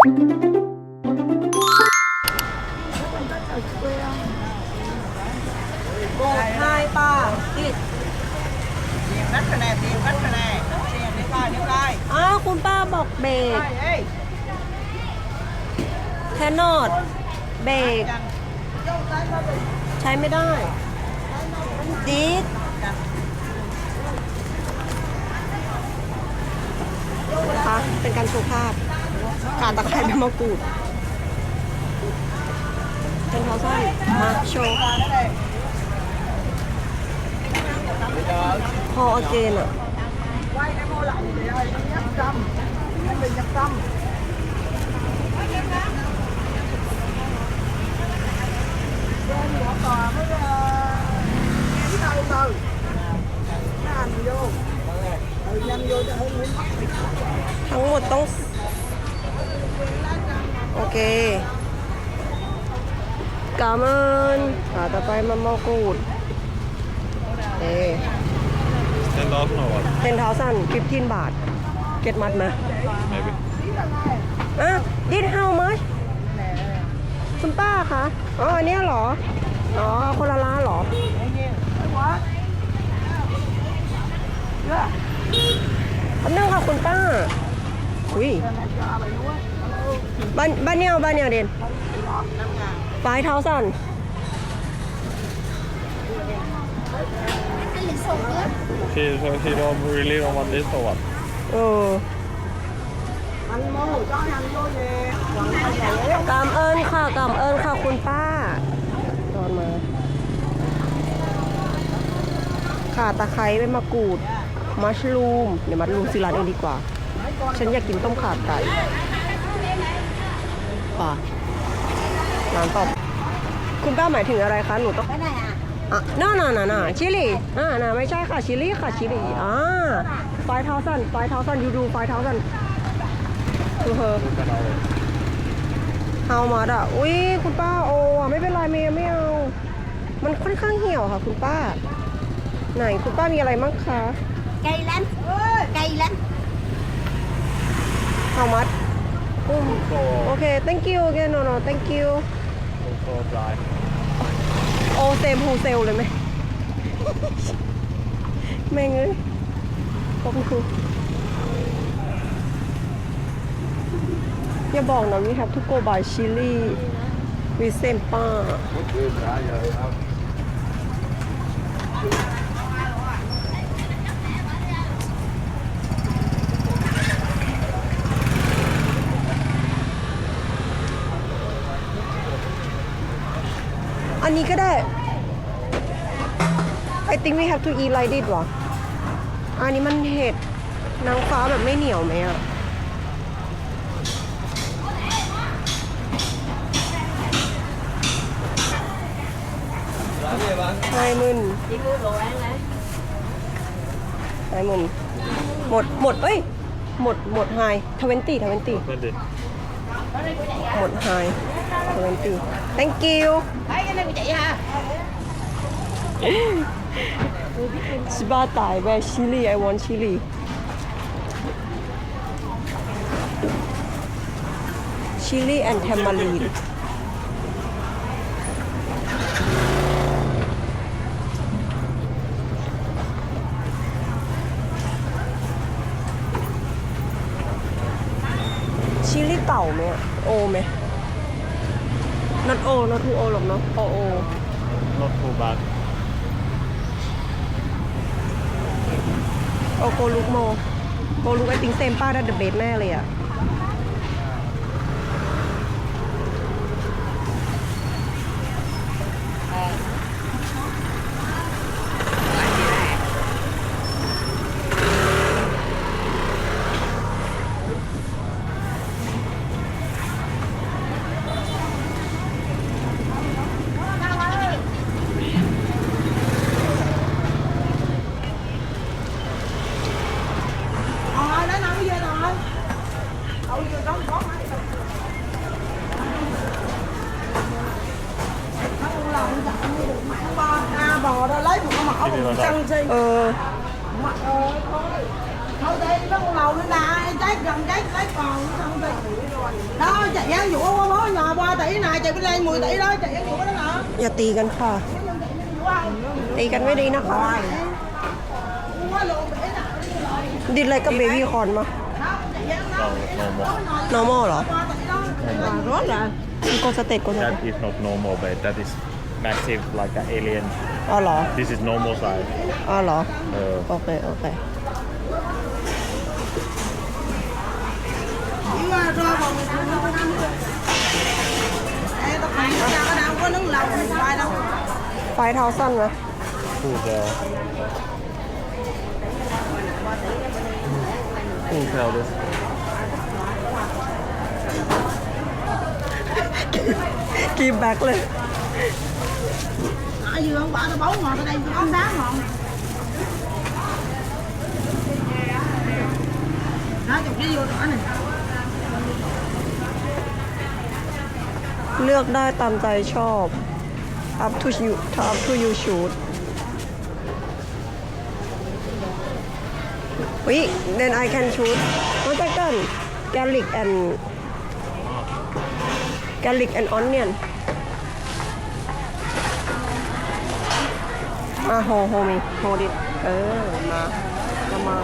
ดแีมัคนเชนอนออคุณป้าบอกเบรกแคนนอดเบรกใช้ไม่ได้ดีดนะคะเป็นการโชว์ภาพตะไคร้ใบมะกรูด เป็นข้าวส้มมาโชว์พอโอเคนอะทั้งหมดต้องโอเคกามันขาต่อไปมนมอกูดเอเสนล็อกหน่เซนเท้าสั้นีนบาท เก็ตมัดมาไหอ่ะ ดิดเฮามหมคุณป้าคะ อ๋อ อันเนี้ยเหรอ อ๋อ คนละร้าเหรอคนนึงค่ะคุณป้า อุ้ยบ้านบ้านเนียบ้านเนียเด่นปลายเท้าสั่นโอเคโอเคเราไม่รีบออกมา want วั i s เออกำเอิญค่ะกำเอิญค่ะคุณป้า ตอนมาค่ะตะไคร้ใบมะกรูดมัชลูมเดี๋ยวมัชลูมซีรัานเองดีกว่า ฉันอยากกินต้มข่าไก่่าน้ำตอบคุณป้าหมายถึงอะไรคะ หนูต้องไหนอ่ะอ่ะน่าน่าน่าน่าชิลีอ่าน่าไม่ใช่ค่ะชิลีค่ะชิลีอ่าไฟเท้าสั้นไฟเท้าสั้นยูดูไฟเท้าสั้นเฮออเอามาดอ่ะ อุ้ยคุณป้า โอ้ไม่เป็นไรเมยไม่เอา มันค่อนข้างเหี่ยวค่ะคุณป้า ไหน คุณป้ามีอะไรมั่งคะ ไก่ลันไก่ลันเอามาดโอเค thank you again no no thank you โอเซมโฮเซลเลยไหมแม่งเลยขอบคุณอย่าบอกนะวิครับทุกโกบายชิลี่วิเซมป้าอันนี้ก็ได้ I think we have to eat like this วะอันนี้มันเห็ดนางฟ้าแบบไม่เหนียวไหมอ่ะนายมึนนี่ลแายมึนหมดหมดเอ้ยหมดหมดไฮทเวนตี้ทเวนตี้หมดไฮ20 thank you ชิบาตายแวชิลี I want ชิลีชิลีแอนแทมารีนชิลีเต่าไหมโอไหม n o โอ not two หรอกเนาะโอโอ รถ o o bad โอโกลุกโมโกลุกไอติงเซมป้าดัดเดอะเบสแน่เลยอ่ะอย่าตีกันค่ะตีกันไม่ดีนะคะดิดอะไรกับเบบี้คอนมา normal เหรอกสเตตกสเต That is not normal, but that is massive like an alien. อ๋อเหรอ This is normal size. อ๋อเหรอโอเคโอเค phải Five thousand rồi. Không kèo. Không kèo được. Kim bạc lên. Ở dừa không bỏ nó bấu ngọt ở đây có đá ngọt. Nói chung cái vô đó này. เลือกได้ตามใจชอบ up to you up to you shoot วิ then I can s h o o t e น้องแจ็คกิล garlic and garlic and onion มาโฮโฮมีโฮดิเออมาก็มา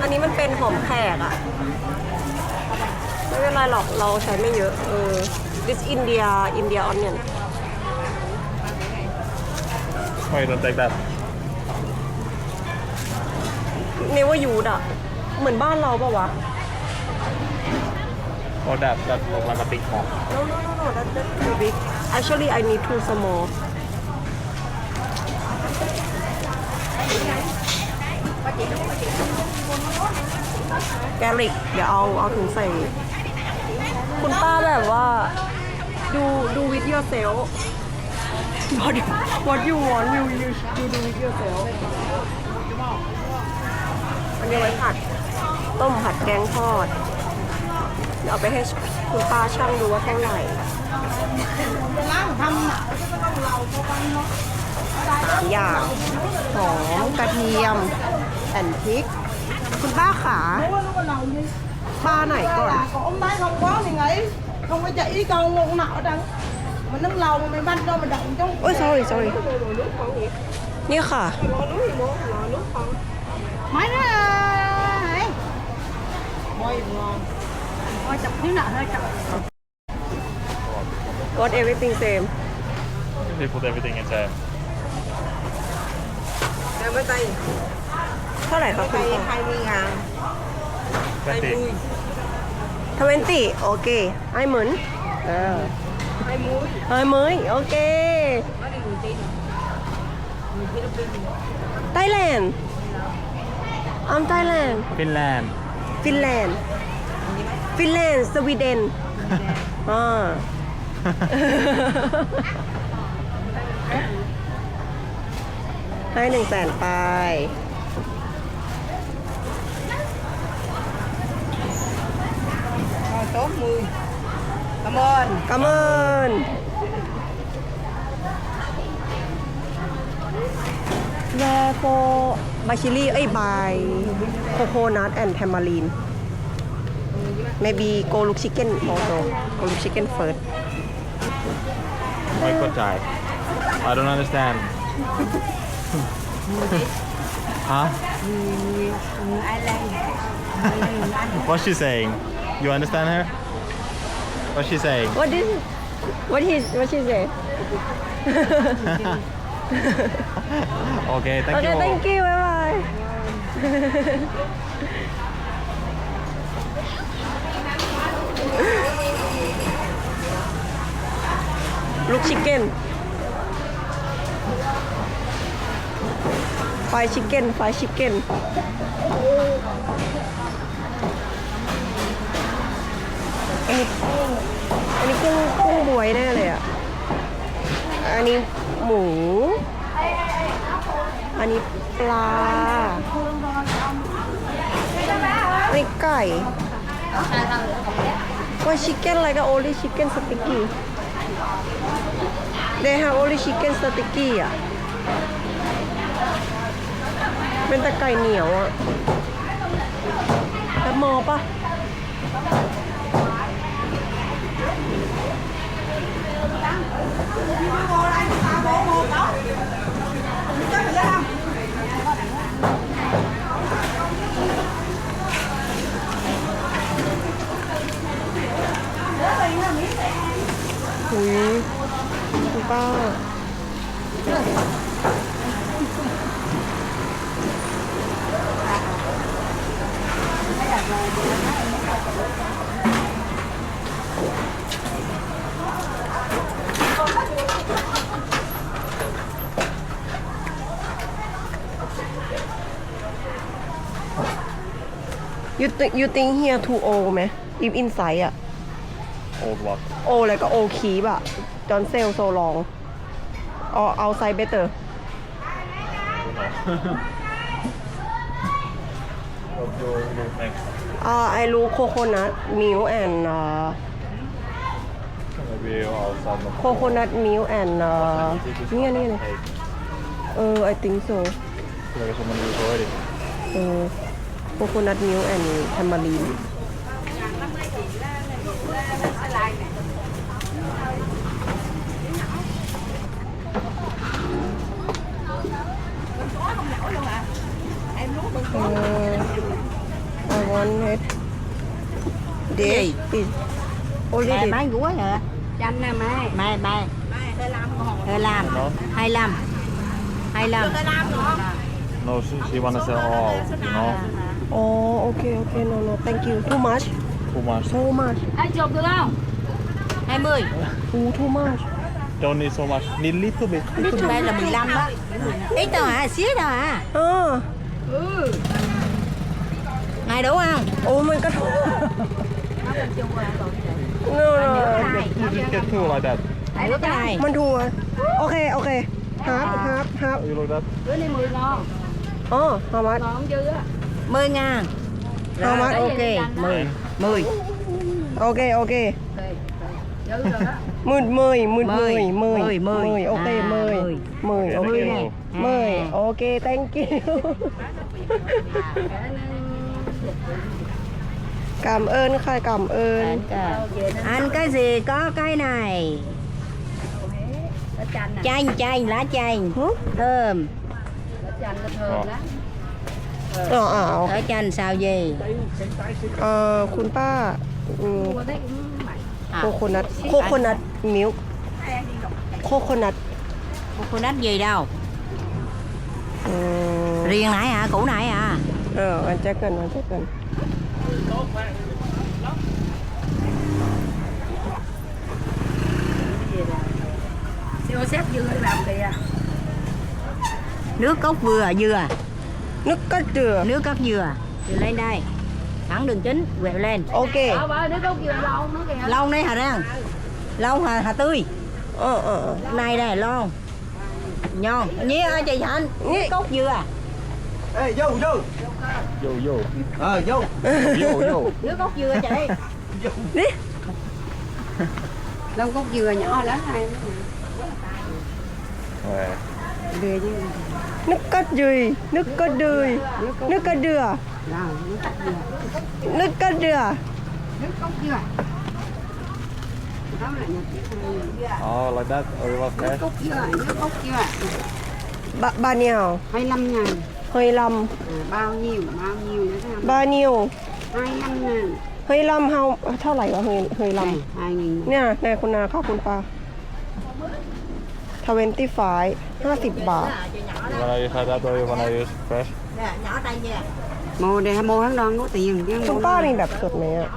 อันนี้มันเป็นหอมแขกอะไม่เป็นไรหรอกเราใช้ไม่เยอะเออ this India India onion ทำไม่มันแตกแบบเนว่ายูดอ่ะเหมือนบ้านเราปะวะพอดับแบบลงมาติดของ no no no no that that too big actually I need two s m a l l แกลิกเดี๋ยวเอาเอาถุงใส่คุณป้าแบบว่า ดูดูวิดีโอเซล what what you want you you you do with yourself อันนี้ไว้ผัด ต้มผัดแกงทอดเดี๋ยวเอาไปให้คุณป้าช่างดูว่าแทงไหนสามอย่างหอมกระเทียมแอนพิก คุณป้าขา ba này còn có ông tay không có thì ấy không có chạy con luôn nọ đang mình nâng lầu mình banh cho mình động trong ôi sorry sorry นี่ค่ะไม่นะไอ้โอ้ยจับนิ้วหนาเลยจับ What everything same They put everything in same แต่ไม่ใจเท่าไหร่คะคุณใครมีงาน20 20โอเคไอเหมือนไอมุ้ยไอมุ้ยโอเคไทยแลนด์อัมไทยแลนด์ฟินแลนด์ฟินแลนด์ฟินแลนด์สวีเดนอ่าให้หนึ่งแสนไป tốt mùi cảm ơn cảm ơ ล้วก็บาชิลี่เอ้ยบายโคโคนัทแอนด์แทมารีนเมบีโกลุกชิคเก้นโอโตโกลุกชิคเก้นเฟิร์สไม่เข้าใจ I don't understand ฮะ What she saying You understand her? What she saying? What did what he what she say? okay, thank okay, you. thank you. Bye bye. Look chicken. Fried chicken, fried chicken. อันนี้กุ้งอันนี้กุ้งกุ้งบวยแน่เลยอ่ะ อันนี้หมูอันนี้ปลาอันนี้ไก่ว่าชิคเก้นอะไรก็โอลิชิคเก้นสติกี้ี๋ยว h a โอ o ิชิคเก้นสเต็กกี้อ่ะ เป็นแต่ไก่เหนียวอ่ะแล้วมอปะ我来，我来，我来，我来。you think you think here too old ไหม if inside อะ old what old แล้วก็ old keep อนเซลโซลอ l เอาเอาไซเบเตอร์ what d e r Uh, I look coconut milk and uh, coconut milk and uh, yeah, yeah, y e a h Uh, I think so Uh, coconut milk and tamarind Uh, I want it. Đây. Only this. Mấy rúa nữa. Chanh nè mai. Mai mai. làm 25. 25. 25. No, she, she wanna sell all, you know. À, à. Oh, okay, okay, no, no, thank you. Too much? Too much. So much. Anh chụp được không? 20. Ooh, too much. Don't need so much. Need little bit. Little Đây là 15 đó. Ít đâu à Xíu đâu à Ừ. Ừ. Này đủ không? Oh mày god. no, no. You just get two like that. Này đủ cái này. Mình thua. okay okay Half, half, half. You like that? Bữa nay 10 lon. Ồ, oh, how much? dư á. 10 ngàn How much? Ok 10 10 Ok ok 10 10 10 10 10 10 ok 10 à, 10 ok 10 à. ok thank you Cảm ơn khai cảm ơn Ăn cái gì có cái này à? Chanh chanh lá chanh Thơm Lá chanh là thơm lắm อ๋ออ๋อเธอจันทร์สาวเย่เอ่อคุณป้าอืมโคโคนัทโคโคนัทมิลค์โคโคนัท coconut gì đâu อืม riêng nãy à củ nãy à เออมันจะเกินมันจะเกิน nước cốt vừa dừa nước cốt dừa nước cốt dừa dừa lên đây thẳng đường chính quẹo lên ok ờ, ờ, ờ, nước cốt dừa lon nữa kìa lon đấy hả răng ừ. lon hà hà tươi ờ, ờ. này đây lon nhon nhí ơi chị hạnh nước cốt dừa Ê, vô, vô. Vô, vô. Ờ, vô. vô, vô. Nước cốt dừa chị. vô. Đi. Lông cốt dừa nhỏ lắm này nước cất dùi nước cất đùi nước cất đừa à? nước cất đừa Oh, à? ờ, like that, or you want that? Nước cốc dừa, ba, ba nhiều? 25 ngàn 25 à, Bao nhiêu, bao nhiêu nữa Bao nhiêu? năm ngàn 25 không, à, เท่าไหร่วะ25 เนี่ยนายคุณนาข้าวคุณปลาทเวน25 50บาทวันไหนคาราโตัวันไหนสเปชโมเดฮโมทั้งดองโนตียังยังคุณป้ามีแบบสดไหมอ่ะ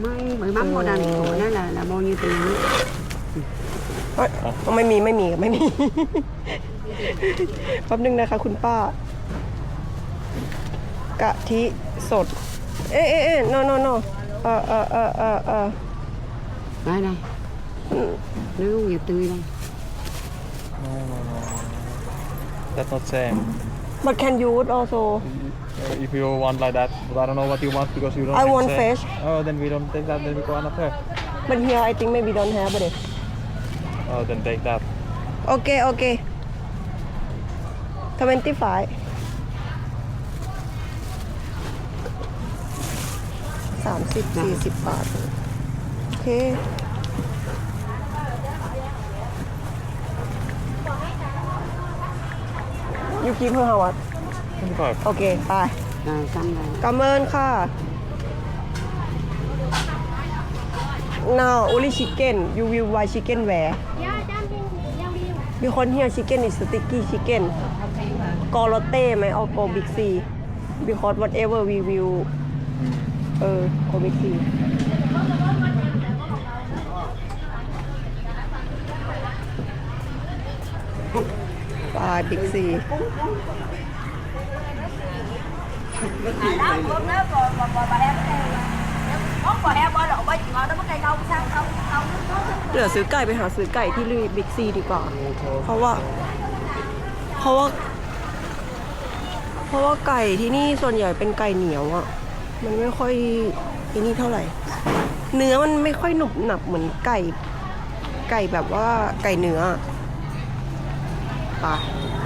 ไม่เหมือนมั่งโมดันโมนั่นแหละโมยืนตีไม่ไม่มีไม่มีไม่มีแป๊บนึงนะคะคุณป้า กะทิสด เอ๊ะเอ๊ะโนโนโนอเออเออเออเออไหนไหนนึกว่าอยู่ตื้อ No, no, no. That's not same. But can you also. Uh, if you want like that, but I don't know what you want because you don't. I want same. fish. Oh, then we don't take that. Then we go another. But here I think maybe don't have it. Oh, then take that. Okay, okay. Twenty-five. 30 Okay. you give her how m u โอเคไปได้จ้างกำเนิค่ะเนา o n l ิชิเก k e n you will buy c นแ c k e n where มีคนเฮียชิเก้นอีสติกกี้ชิเก้นกอลเต้ไหมออกโกบิกซีบิคอร์ดวัตเอเวอร์วิวเออโกบิกซีอดบิ๊กซีเดี๋ยวซื้อไก่ไปหาซื้อไก่ที่รีบิ๊กซีดีกว่า เพราะว่า เพราะว่า เพราะว่าไก่ที่นี่ส่วนใหญ่เป็นไก่เหนียวอะ่ะ มันไม่ค่อยอันนี้เท่าไหร่ เนื้อมันไม่ค่อยหนุบหนับเหมือนไก่ ไก่แบบว่าไก่เนื้อ啊。